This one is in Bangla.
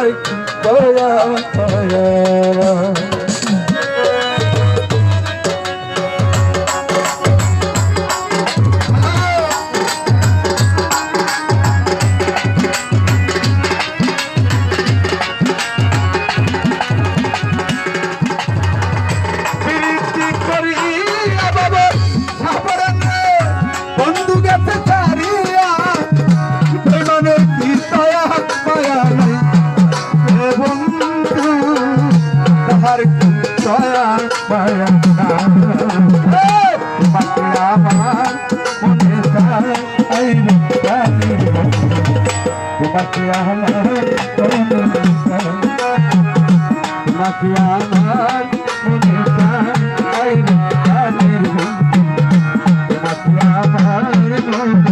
Bye. Bye. Bye. কি দয়া মায়া তোমাকে আমার মনে বন্ধু তোমাকে আমার তোমাকে আমার মনে বন্ধু তোমাকে আমার